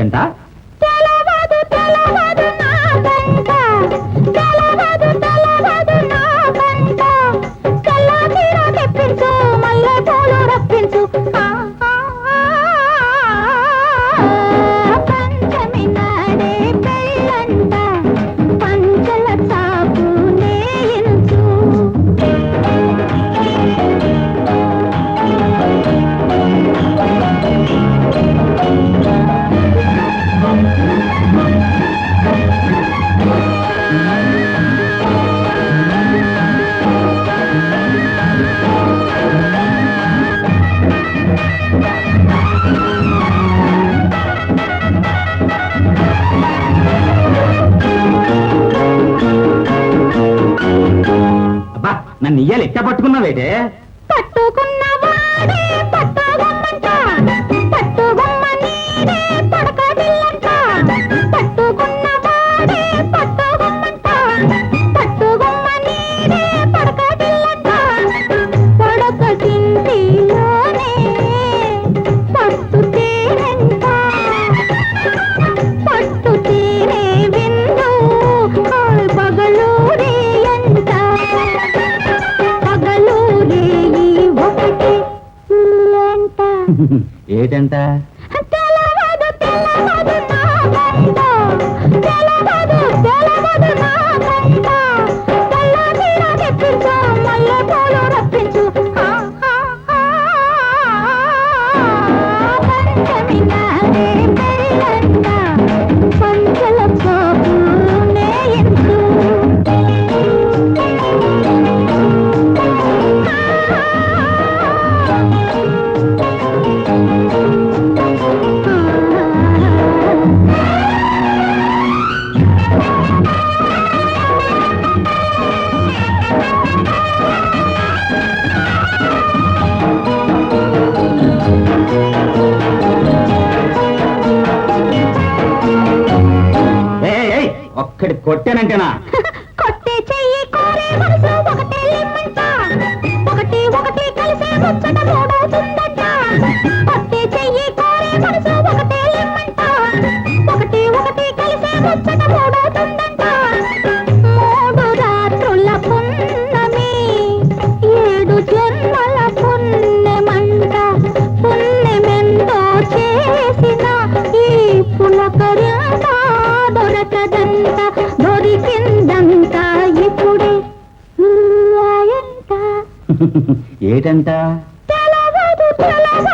கண்டா నన్ను ఇయ్యాలి. ఎట్ట పట్టుకున్నావేటే? పట్టుకున్నవాడే ఏటంట కొట్టానంటేనా? కొట్టే చెయ్యి కోరే మనసు ఒకటే లిమ్మంట ఒకటి ఒకటి కలిసే ముచ్చట ఏటంట? తెలవదు తెలవదు.